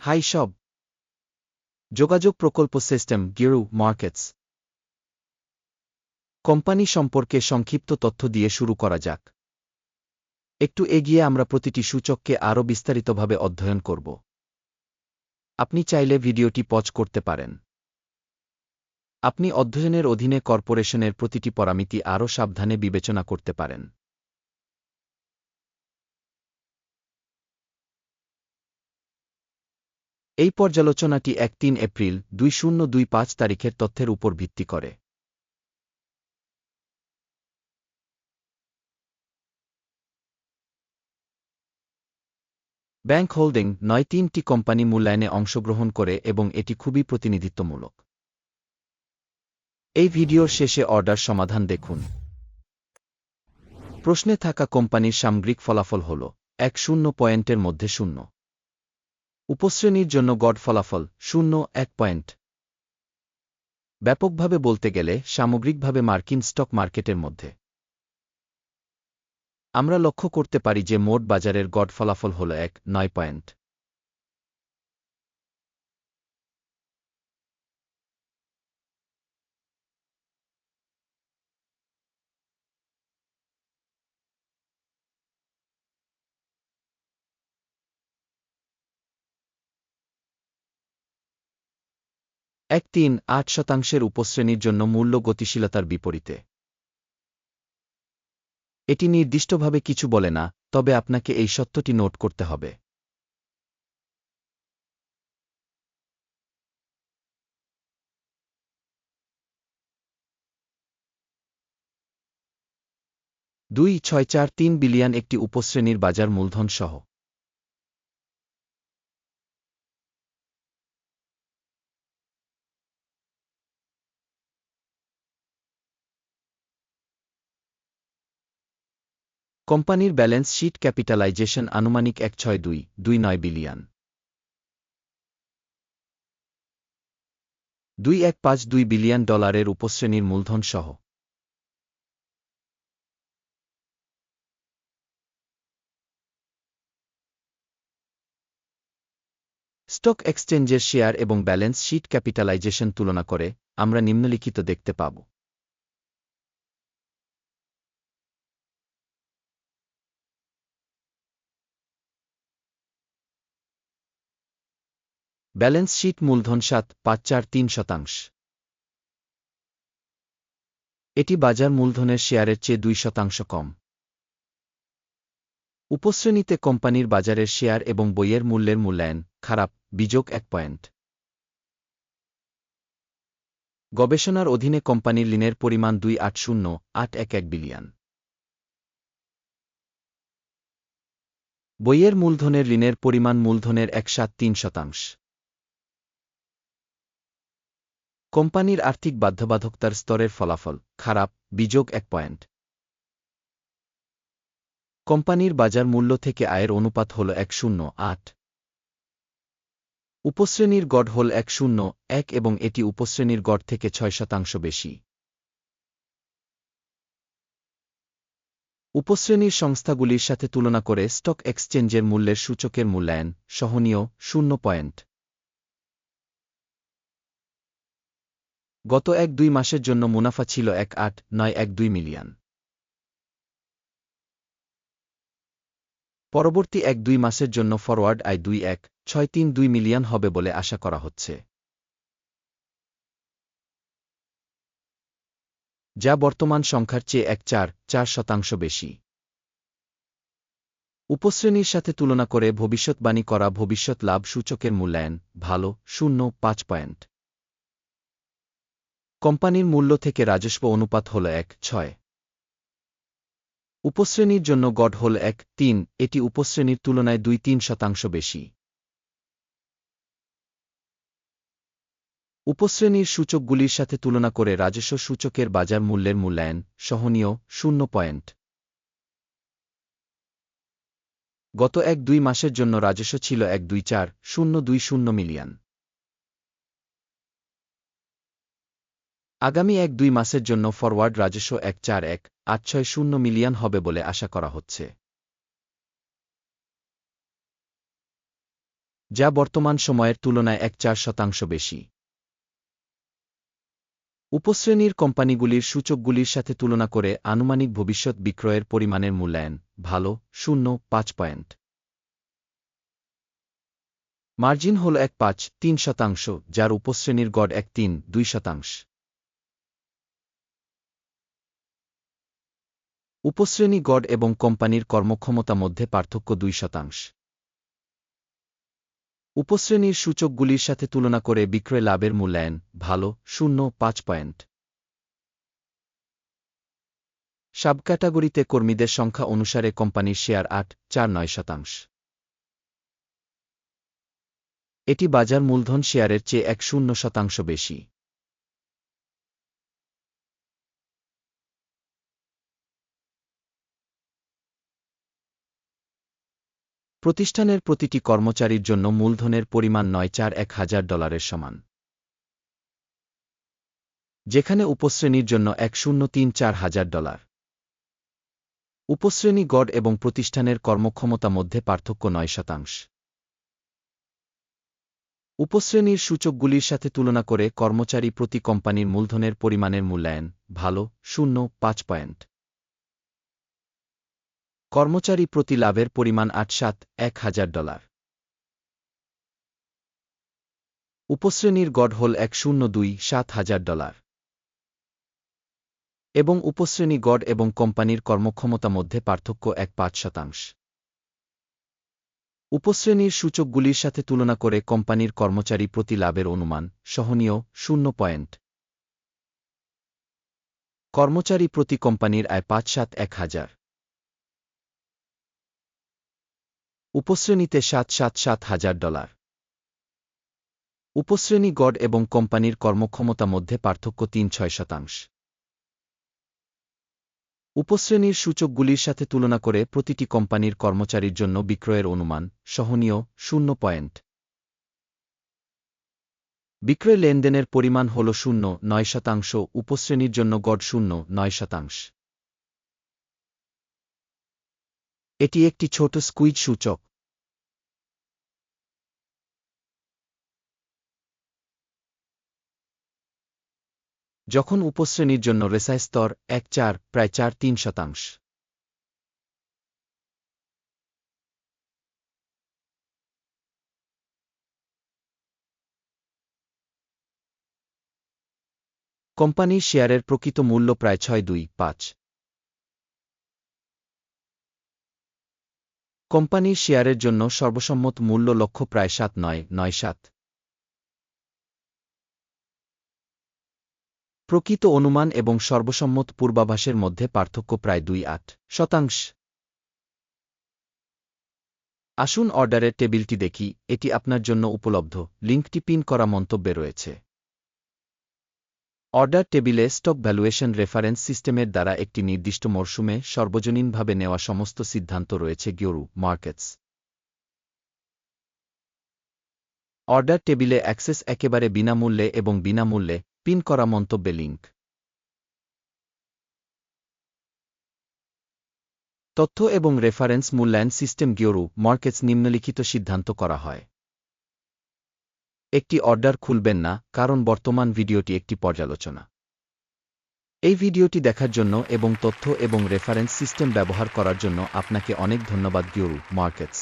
High সব। যোগাযোগ প্রকল্প সিস্টেম, গিরু, মার্কেটস। কোম্পানি সম্পর্কে সংক্ষিপ্ত তথ্য দিয়ে শুরু করা যাক। একটু এগিয়ে আমরা প্রতিটি সূচককে আরও বিস্তারিতভাবে অধ্যয়ন করব। আপনি চাইলে ভিডিওটি পজ করতে পারেন। আপনি অধ্যয়নের অধীনে কর্পোরেশনের প্রতিটি পরামিতি আরও সাবধানে বিবেচনা করতে পারেন। এই পর্যালোচনাটি এক তিন এপ্রিল দুই শূন্য দুই পাঁচ তারিখের তথ্যের উপর ভিত্তি করে। ব্যাংক হোল্ডিং নয় তিনটি কোম্পানি মূল্যায়নে অংশগ্রহণ করে এবং এটি খুবই প্রতিনিধিত্বমূলক। এই ভিডিওর শেষে অর্ডার সমাধান দেখুন। প্রশ্নে থাকা কোম্পানির সামগ্রিক ফলাফল হল এক শূন্য পয়েন্টের মধ্যে শূন্য। উপশ্রেণীর জন্য গড় ফলাফল শূন্য, এক পয়েন্ট। ব্যাপকভাবে বলতে গেলে সামগ্রিকভাবে মার্কিন স্টক মার্কেটের মধ্যে। আমরা লক্ষ্য করতে পারি যে মোট বাজারের গড় ফলাফল হল এক, নয় পয়েন্ট। এক তিন আট শতাংশের উপশ্রেণীর জন্য মূল্য গতিশীলতার বিপরীতে। এটি নির্দিষ্টভাবে কিছু বলে না, তবে আপনাকে এই সত্যটি নোট করতে হবে। দুই ছয় চার তিন বিলিয়ন একটি উপশ্রেণীর বাজার মূলধন সহ কোম্পানির ব্যালেন্স শিট ক্যাপিটালাইজেশন আনুমানিক এক ছয় দুই দুই নয় বিলিয়ন। দুই এক পাঁচ দুই বিলিয়ন ডলারের উপশ্রেণীর মূলধন সহ। স্টক এক্সচেঞ্জের শেয়ার এবং ব্যালেন্স শিট ক্যাপিটালাইজেশন তুলনা করে আমরা নিম্নলিখিত দেখতে পাব। ব্যালেন্স শীট মূলধন সাত, পাঁচ চার তিন শতাংশ। এটি বাজার মূলধনের শেয়ারের চেয়ে দুই শতাংশ কম। উপশ্রেণীতে কোম্পানির বাজারের শেয়ার এবং বইয়ের মূল্যের মূল্যায়ন, খারাপ, বিযোগ এক পয়েন্ট। গবেষণার অধীনে কোম্পানির ঋণের পরিমাণ দুই আট শূন্য, আট এক এক বিলিয়ন। বইয়ের মূলধনের ঋণের পরিমাণ মূলধনের এক সাত তিন শতাংশ। কোম্পানির আর্থিক বাধ্যবাধকতার স্তরের ফলাফল, খারাপ, বিযোগ এক পয়েন্ট। কোম্পানির বাজার মূল্য থেকে আয়ের অনুপাত হল এক শূন্য আট। উপশ্রেণীর গড় হল এক শূন্য এক এবং এটি উপশ্রেণীর গড় থেকে ছয় শতাংশ বেশি। উপশ্রেণীর সংস্থাগুলির সাথে তুলনা করে স্টক এক্সচেঞ্জের মূল্যের সূচকের মূল্যায়ন, সহনীয়, শূন্য পয়েন্ট। গত এক দুই মাসের জন্য মুনাফা ছিল এক আট, নয় এক দুই মিলিয়ন। পরবর্তী এক দুই মাসের জন্য ফরওয়ার্ড আয় দুই এক, ছয় তিন দুই মিলিয়ন হবে বলে আশা করা হচ্ছে। যা বর্তমান সংখ্যার চেয়ে এক চার চার শতাংশ বেশি। উপশ্রেণীর সাথে তুলনা করে ভবিষ্যৎবাণী করা ভবিষ্যৎ লাভ সূচকের মূল্যায়ন, ভালো, শূন্য, পাঁচ পয়েন্ট। কোম্পানির মূল্য থেকে রাজস্ব অনুপাত হল এক, ছয়। উপশ্রেণীর জন্য গড় হল এক, তিন, এটি উপশ্রেণীর তুলনায় দুই, তিন শতাংশ বেশি। উপশ্রেণীর সূচকগুলির সাথে তুলনা করে রাজস্ব সূচকের বাজার মূল্যের মূল্যায়ন সহনীয় শূন্য পয়েন্ট। গত এক দুই মাসের জন্য রাজস্ব ছিল এক দুই চার, শূন্য দুই শূন্য মিলিয়ন। আগামী এক দুই মাসের জন্য ফরওয়ার্ড রাজস্ব এক চার এক, আট ছয় শূন্য মিলিয়ন হবে বলে আশা করা হচ্ছে। যা বর্তমান সময়ের তুলনায় এক চার শতাংশ বেশি। উপশ্রেণীর কোম্পানিগুলির সূচকগুলির সাথে তুলনা করে আনুমানিক ভবিষ্যৎ বিক্রয়ের পরিমাণের মূল্যায়ন ভালো, শূন্য, পাঁচ পয়েন্ট। মার্জিন হল এক পাঁচ, তিন শতাংশ, যার উপশ্রেণীর গড় এক তিন, দুই শতাংশ। উপশ্রেণী গড় এবং কোম্পানির কর্মক্ষমতা মধ্যে পার্থক্য দুই শতাংশ। উপশ্রেণীর সূচকগুলির সাথে তুলনা করে বিক্রয় লাভের মূল্যায়ন ভালো, শূন্য, পাঁচ পয়েন্ট। সাবক্যাটাগরিতে কর্মীদের সংখ্যা অনুসারে কোম্পানির শেয়ার আট, চার, নয় শতাংশ। এটি বাজার মূলধন শেয়ারের চেয়ে এক শূন্য শতাংশ বেশি। প্রতিষ্ঠানের প্রতিটি কর্মচারীর জন্য মূলধনের পরিমাণ নয় চার এক হাজার ডলারের সমান। যেখানে উপশ্রেণীর জন্য এক শূন্য তিন চার হাজার ডলার। উপশ্রেণী গড় এবং প্রতিষ্ঠানের কর্মক্ষমতা মধ্যে পার্থক্য নয় শতাংশ। উপশ্রেণীর সূচকগুলির সাথে তুলনা করে কর্মচারী প্রতি কোম্পানির মূলধনের পরিমাণের মূল্যায়ন ভালো, শূন্য, পাঁচ পয়েন্ট। কর্মচারী প্রতি লাভের পরিমাণ আট সাত, এক হাজার ডলার। উপশ্রেণীর গড় হল এক শূন্য দুই, সাত হাজার ডলার। এবং উপশ্রেণী গড় এবং কোম্পানির কর্মক্ষমতা মধ্যে পার্থক্য এক পাঁচ শতাংশ। উপশ্রেণীর সূচকগুলির সাথে তুলনা করে কোম্পানির কর্মচারী প্রতি লাভের অনুমান সহনীয় শূন্য পয়েন্ট। কর্মচারী প্রতি কোম্পানির আয় পাঁচ সাত, এক হাজার। উপশ্রেণীতে সাত সাত সাত হাজার ডলার। উপশ্রেণী গড় এবং কোম্পানির কর্মক্ষমতা মধ্যে পার্থক্য তিন ছয় শতাংশ। উপশ্রেণীর সূচকগুলির সাথে তুলনা করে প্রতিটি কোম্পানির কর্মচারীর জন্য বিক্রয়ের অনুমান সহনীয় শূন্য পয়েন্ট। বিক্রয় লেনদেনের পরিমাণ হল শূন্য নয় শতাংশ, উপশ্রেণীর জন্য গড় শূন্য নয় শতাংশ। এটি একটি ছোট স্কুইজ সূচক। যখন উপশ্রেণীর জন্য রেসাই স্তর এক চার, প্রায় চার, তিন শতাংশ। কোম্পানির শেয়ারের প্রকৃত মূল্য প্রায় ছয়, দুই, পাঁচ। কোম্পানির শেয়ারের জন্য সর্বসম্মত মূল্য লক্ষ্য প্রায় সাত, নয় নয়, সাত। প্রকৃত অনুমান এবং সর্বসম্মত পূর্বাভাসের মধ্যে পার্থক্য প্রায় দুই, আট শতাংশ। আসুন অর্ডারের টেবিলটি দেখি, এটি আপনার জন্য উপলব্ধ। লিঙ্কটি পিন করা মন্তব্যে রয়েছে। অর্ডার টেবিলে স্টক ভ্যালুয়েশন রেফারেন্স সিস্টেমের দ্বারা একটি নির্দিষ্ট মরশুমে সর্বজনীনভাবে নেওয়া সমস্ত সিদ্ধান্ত রয়েছে গিওরু মার্কেটস। অর্ডার টেবিলে অ্যাক্সেস একেবারে বিনামূল্যে এবং বিনামূল্যে পিন করা মন্তব্যে লিঙ্ক তথ্য এবং রেফারেন্স মূল্যায়ন সিস্টেম গিওরু মার্কেটস নিম্নলিখিত সিদ্ধান্ত করা হয়। একটি অর্ডার খুলবেন না, কারণ বর্তমান ভিডিওটি একটি পর্যালোচনা। এই ভিডিওটি দেখার জন্য এবং তথ্য এবং রেফারেন্স সিস্টেম ব্যবহার করার জন্য আপনাকে অনেক ধন্যবাদ গিউরু মার্কেটস।